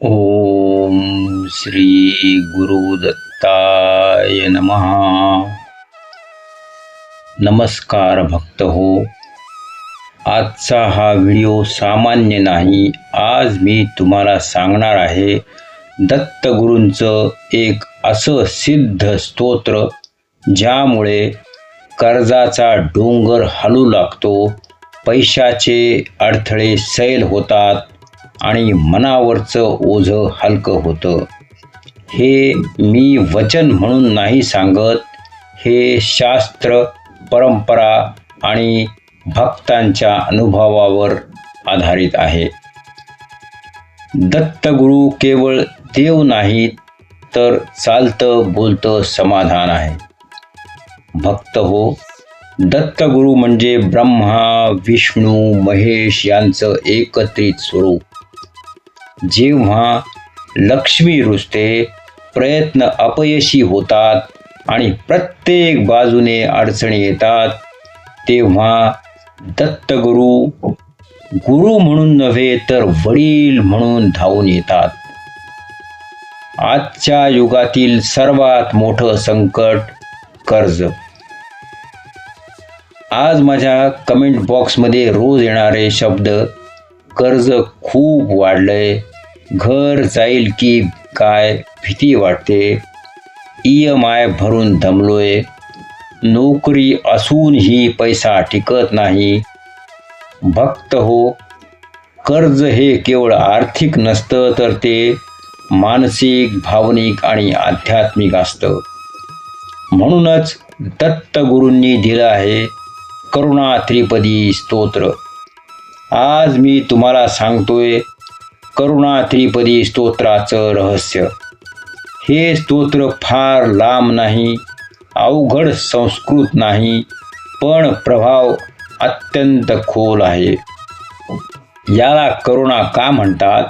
ओम श्री गुरुदत्ताय नमहा नमस्कार भक्त हो आजचा हा व्हिडिओ सामान्य नाही आज मी तुम्हाला सांगणार आहे दत्तगुरूंचं एक असं सिद्ध स्तोत्र ज्यामुळे कर्जाचा डोंगर हलू लागतो पैशाचे अडथळे सैल होतात आणि मनावरचं ओझं हलकं होतं. हे मी वचन म्हणून नाही सांगत. हे शास्त्र परंपरा आणि भक्तांच्या अनुभवावर आधारित आहे. दत्तगुरू केवळ देव नाहीत तर चालतं बोलतं समाधान आहे. भक्त हो दत्तगुरू म्हणजे ब्रह्मा विष्णू महेश यांचं एकत्रित स्वरूप. जेव्हा लक्ष्मी रुजते प्रयत्न अपयशी होतात आणि प्रत्येक बाजूने अडचणी येतात तेव्हा दत्तगुरु गुरु म्हणून नव्हे तर वडील म्हणून धावून येतात. आजच्या युगातील सर्वात मोठं संकट कर्ज. आज माझ्या कमेंट बॉक्समध्ये रोज येणारे शब्द कर्ज खूप वाढलंय. घर जाईल की काय भीती वाटते. ई एम आय भरून दमलोय. नोकरी असूनही पैसा टिकत नाही. भक्त हो. कर्ज हे केवळ आर्थिक नसतं तर ते मानसिक भावनिक आणि आध्यात्मिक असतं. म्हणूनच दत्तगुरूंनी दिलं आहे करुणा त्रिपदी स्तोत्र. आज मी तुम्हाला सांगतोय करुणा त्रिपदी स्तोत्राचं रहस्य. हे स्तोत्र फार लांब नाही अवघड संस्कृत नाही पण प्रभाव अत्यंत खोल आहे. याला करुणा का म्हणतात?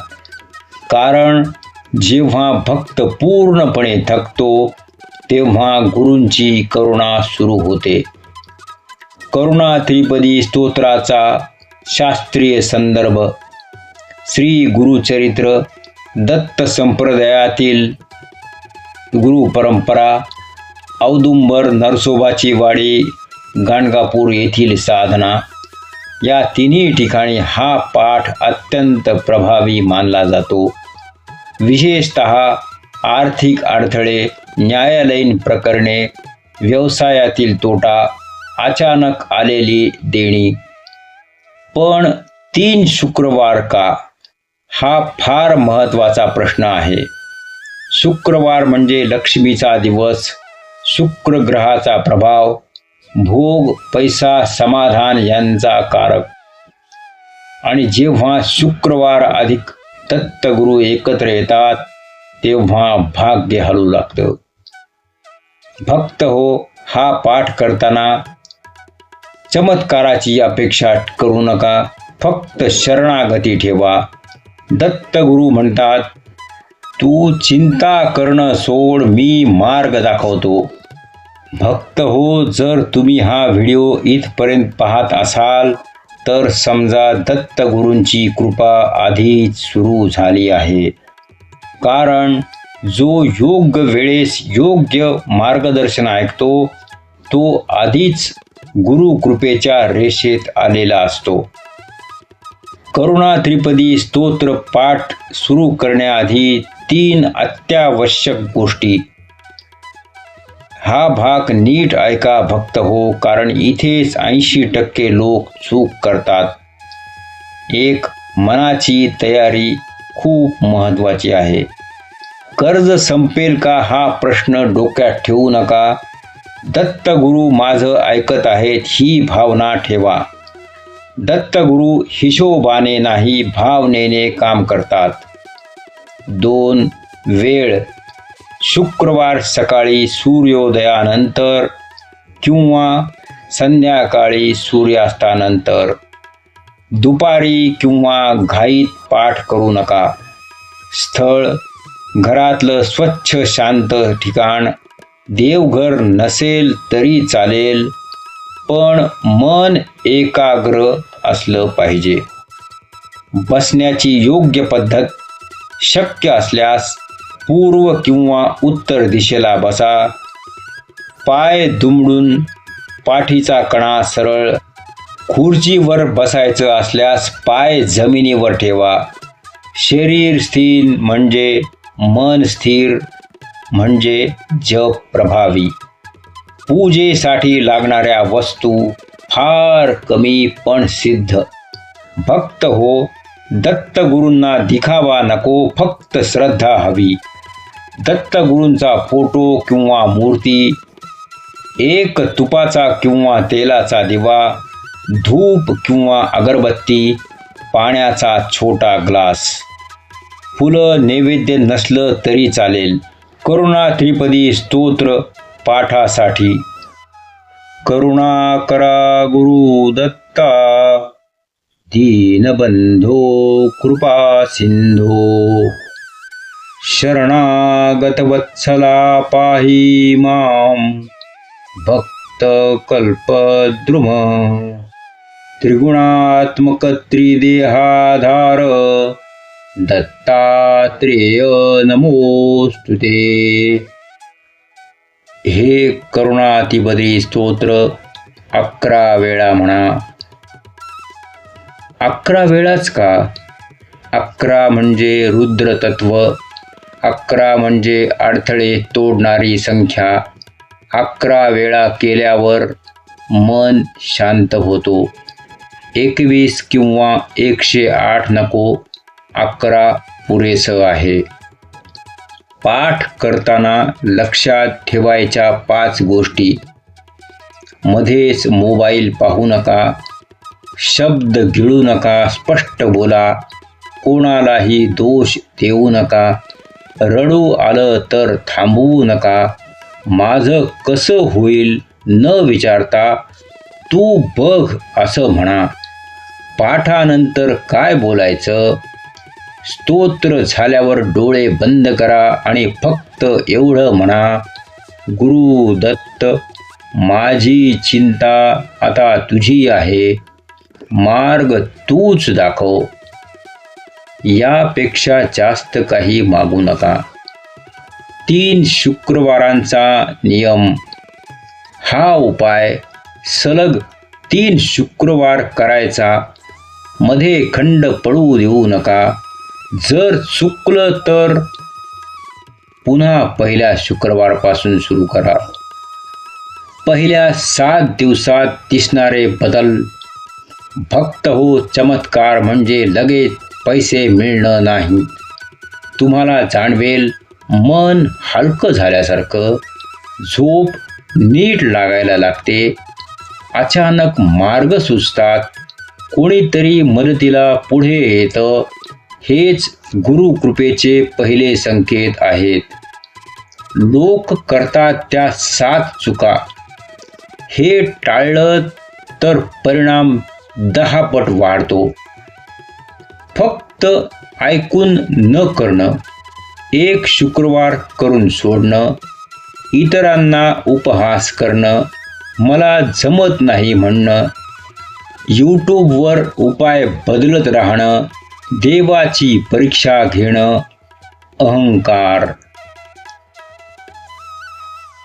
कारण जेव्हा भक्त पूर्णपणे थकतो तेव्हा गुरूंची करुणा सुरू होते. करुणा त्रिपदी स्तोत्राचा शास्त्रीय संदर्भ. श्री गुरुचरित्र दत्त संप्रदायातील गुरु परंपरा औदुंबर नरसोबाची वाडी गाणगापूर येथील साधना. या तिन्ही ठिकाणी हा पाठ अत्यंत प्रभावी मानला जातो. विशेषत आर्थिक अडथळे न्यायालयीन प्रकरणे व्यवसायातील तोटा अचानक आलेली देणी. पण तीन शुक्रवार का? हा फार महत्त्वाचा प्रश्न आहे. शुक्रवार म्हणजे लक्ष्मीचा दिवस शुक्र ग्रहाचा प्रभाव भोग पैसा समाधान यांचा कारक. आणि जेव्हा शुक्रवार अधिक दत्तगुरू एकत्र येतात तेव्हा भाग्य हलू लागतं. भक्त हो हा पाठ करताना चमत्काराची अपेक्षा करू नका. फक्त शरणागती ठेवा. दत्तगुरु म्हणतात तू चिंता करणं सोड मी मार्ग दाखवतो. भक्त हो जर तुम्ही हा व्हिडिओ इथपर्यंत पाहत असाल तर समजा दत्तगुरूंची कृपा आधीच सुरू झाली आहे. कारण जो योग्य वेळेस योग्य मार्गदर्शन ऐकतो तो आधीच गुरुकृपेच्या रेषेत आलेला असतो. करुणा त्रिपदी स्तोत्र पाठ सुरू करण्याआधी तीन अत्यावश्यक गोष्टी. हा भाग नीट ऐका भक्त हो कारण इथेच ऐंशी टक्के लोक चूक करतात. एक मनाची तयारी खूप महत्त्वाची आहे. कर्ज संपेल का हा प्रश्न डोक्यात ठेवू नका. दत्तगुरू माझं ऐकत आहेत ही भावना ठेवा. दत्तगुरू हिशोबाने नाही भावनेने काम करतात. दोन वेळ. शुक्रवार सकाळी सूर्योदयानंतर किंवा संध्याकाळी सूर्यास्तानंतर. दुपारी किंवा घाईत पाठ करू नका. स्थळ घरातलं स्वच्छ शांत ठिकाण देवघर नसेल तरी चालेल पण मन एकाग्र असलं पाहिजे. बसण्याची योग्य पद्धत शक्य असल्यास पूर्व किंवा उत्तर दिशेला बसा. पाय दुमडून पाठीचा कणा सरळ. खुर्चीवर बसायचं असल्यास पाय जमिनीवर ठेवा. शरीर स्थिर म्हणजे मन स्थिर. म्हणजे जप प्रभावी. पूजेसाठी लागणाऱ्या वस्तू फार कमी पण सिद्ध. भक्त हो दत्तगुरूंना दिखावा नको फक्त श्रद्धा हवी. दत्तगुरूंचा फोटो किंवा मूर्ती एक तुपाचा किंवा तेलाचा दिवा धूप किंवा अगरबत्ती पाण्याचा छोटा ग्लास. फुलं नैवेद्य नसलं तरी चालेल. करुणा त्रिपदी स्तोत्र पाठासाठी. करुणा करा गुरु दत्ता. दीनबंधो कृपा सिंधो. शरणागत वत्सला पाही माम भक्त कल्पद्रुम त्रिगुणात्मक त्रिदेहाधार दत्तात्रेय नमोस्तुते हे करुणातिपदी स्तोत्र अकरा वेळा म्हणा। अकरा वेळाच का? अकरा म्हणजे रुद्रतत्व अकरा म्हणजे अडथळे तोडणारी संख्या अकरा वेळा केल्यावर मन शांत होतो। एकवीस किंवा एकशे आठ नको अकरा पुरेसं आहे. पाठ करताना लक्षात ठेवायच्या पाच गोष्टी. मध्येच मोबाईल पाहू नका. शब्द गिळू नका. स्पष्ट बोला. कोणालाही दोष देऊ नका. रडू आलं तर थांबवू नका. माझं कसं होईल न विचारता तू बघ असं म्हणा. पाठानंतर काय बोलायचं? स्तोत्र झाल्यावर डोळे बंद करा आणि फक्त एवढं म्हणा गुरु दत्त माझी चिंता आता तुझी आहे. मार्ग तूच दाखव. यापेक्षा जास्त काही मागू नका. तीन शुक्रवारांचा नियम. हा उपाय सलग तीन शुक्रवार करायचा. मध्ये खंड पडू देऊ नका. जर चुकलं तर पुन्हा पहिल्या शुक्रवारपासून सुरू करा. पहिल्या सात दिवसात दिसणारे बदल भक्त हो चमत्कार म्हणजे लगेच पैसे मिळणं नाही. तुम्हाला जाणवेल मन हलकं झाल्यासारखं झोप नीट लागायला लागते. अचानक मार्ग सुचतात. कोणीतरी मदतीला पुढे येतं. हेच गुरुकृपेचे पहिले संकेत आहेत. लोक करतात त्या सात चुका. हे टाळलं तर परिणाम दहा पट वाढतो. फक्त ऐकून न करणं एक शुक्रवार करून सोडणं इतरांना उपहास करणं मला जमत नाही म्हणणं यूट्यूबवर उपाय बदलत राहणं देवाची परीक्षा घेणं अहंकार.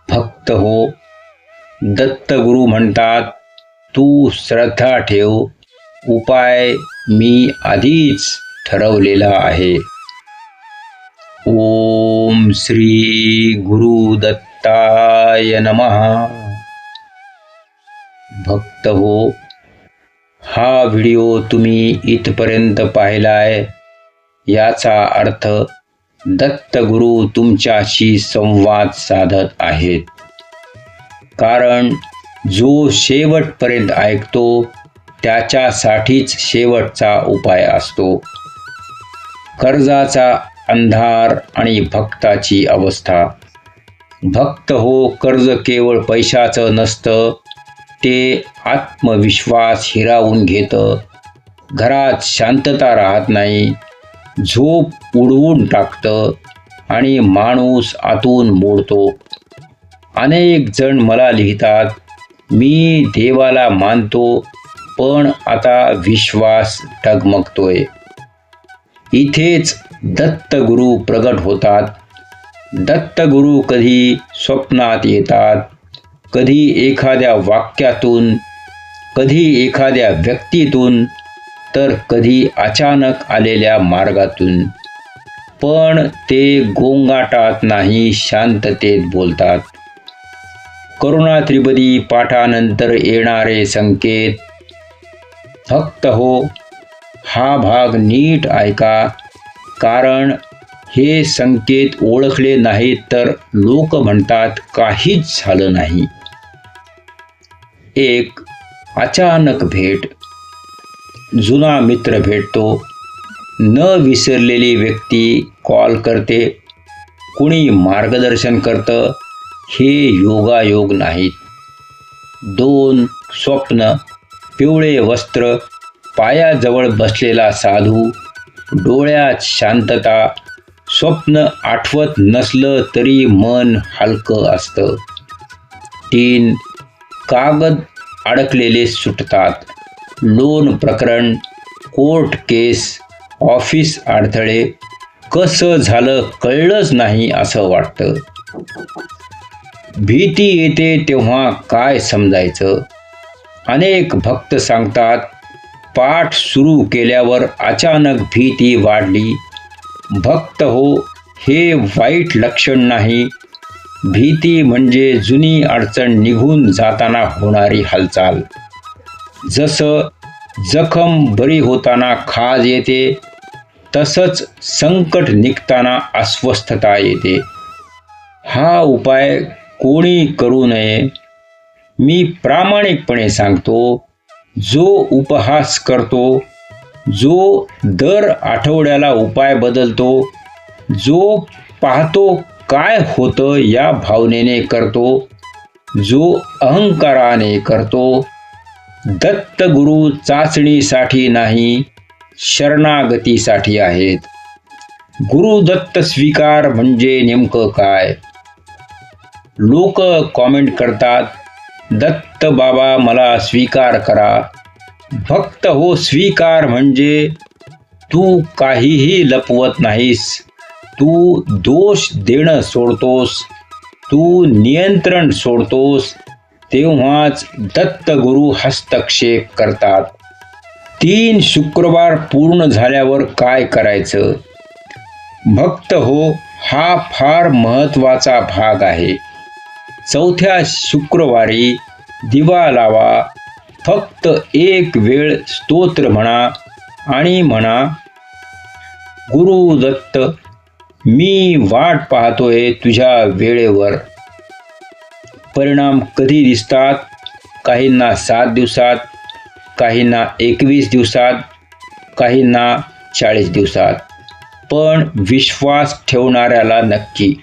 भक्त हो दत्तगुरु म्हणतात तू श्रद्धा ठेव उपाय मी आधीच ठरवलेला आहे. ओम श्री गुरु दत्ताय नमः. भक्त हो हा व्हिडिओ तुम्ही इथपर्यंत पाहिलाय याचा अर्थ दत्तगुरु तुमच्याशी संवाद साधत आहेत. कारण जो शेवटपर्यंत ऐकतो त्याच्यासाठीच शेवटचा उपाय असतो. कर्जाचा अंधार आणि भक्ताची अवस्था. भक्त हो कर्ज केवळ पैशाचं नसतं ते आत्मविश्वास हिरावून घेतं घरात शांतता राहत नाही झोप उडवून टाकतं आणि माणूस आतून मोडतो. अनेक जण मला लिहितात मी देवाला मानतो पण आता विश्वास डगमगतोय. इथेच दत्तगुरू प्रगट होतात. दत्तगुरू कधी स्वप्नात येतात कधी एखाद्या वाक्यातून कधी एखाद्या व्यक्तीतून तर कधी अचानक आलेल्या मार्गातून. पण ते गोंगाटात नाही शांततेत बोलतात. करुणा त्रिपदी पाठानंतर येणारे संकेत फक्त हो हा भाग नीट ऐका कारण हे संकेत ओळखले नाहीत तर लोक म्हणतात काहीच झालं नाही. एक अचानक भेट. जुना मित्र भेटतो. न विसरलेली व्यक्ती कॉल करते. कुणी मार्गदर्शन करतं. हे योगायोग नाहीत. दोन स्वप्न पिवळे वस्त्र पायाजवळ बसलेला साधू डोळ्यात शांतता स्वप्न आठवत नसलं तरी मन हलकं असतं. तीन कागद अडकलेले सुटतात. लोन प्रकरण कोर्ट केस ऑफिस अडथळे कसं झालं कळलंच नाही असं वाटतं. भीती येते तेव्हा काय समजायचं? अनेक भक्त सांगतात पाठ सुरू केल्यावर अचानक भीती वाढली. भक्त हो हे वाईट लक्षण नाही. भीती म्हणजे जुनी अडचण निघून जाताना होणारी हालचाल. जसं जखम बरी होताना खाज येते तसंच संकट निघताना अस्वस्थता येते. हा उपाय कोणी करू नये मी प्रामाणिकपणे सांगतो जो उपहास करतो जो दर आठवड्याला उपाय बदलतो जो पाहतो काय होतं या भावनेने करतो? जो अहंकाराने करतो? दत्तगुरु चाचणीसाठी नाही शरणागतीसाठी आहेत. गुरुदत्त स्वीकार म्हणजे नेमकं काय? लोक कॉमेंट करतात दत्त बाबा मला स्वीकार करा. भक्त हो स्वीकार म्हणजे तू काहीही लपवत नाहीस. तू दोष देणं सोडतोस तू नियंत्रण सोडतोस तेव्हाच दत्तगुरु हस्तक्षेप करतात. तीन शुक्रवार पूर्ण झाल्यावर काय करायचं? भक्त हो हा फार महत्त्वाचा भाग आहे. चौथ्या शुक्रवारी दिवा लावा फक्त एक वेळ स्तोत्र म्हणा आणि म्हणा गुरुदत्त मी वाट पाहतोय तुझ्या वेळेवर. परिणाम कधी दिसतात? काहींना सात दिवसात काहींना एकवीस दिवसात काहींना चाळीस दिवसात. पण विश्वास ठेवणाऱ्याला नक्की.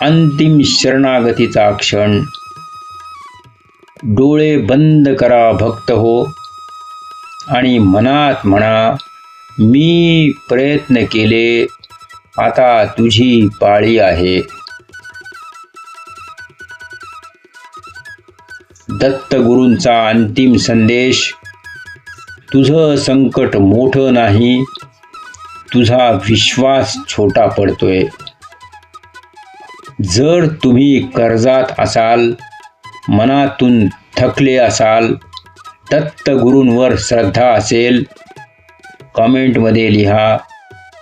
अंतिम शरणागतीचा क्षण. डोळे बंद करा भक्त हो. आणि मनात म्हणा मी प्रयत्न केले आता तुझी पाळी आहे. दत्तगुरूंचा अंतिम संदेश तुझं संकट मोठं नाही तुझा विश्वास छोटा पडतोय. जर तुम्ही कर्जात असाल मनातून थकले असाल दत्तगुरूंवर श्रद्धा असेल कमेंटमध्ये लिहा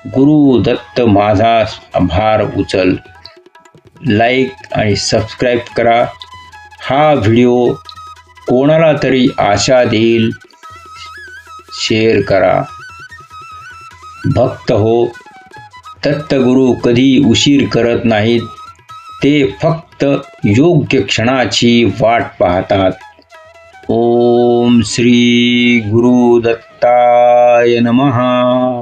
गुरु दत्त माझा आभार उचल. लाईक आणि सबस्क्राईब करा. हा व्हिडिओ कोणाला तरी आशा देईल शेअर करा. भक्त हो दत्तगुरू कधी उशीर करत नाहीत ते फक्त योग्य क्षणाची वाट पाहतात. ओम श्री गुरु दत्ता नमः।